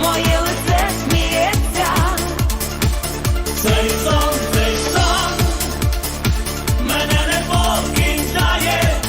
моє лице сміється, цей сон, цей сон мене не покидає.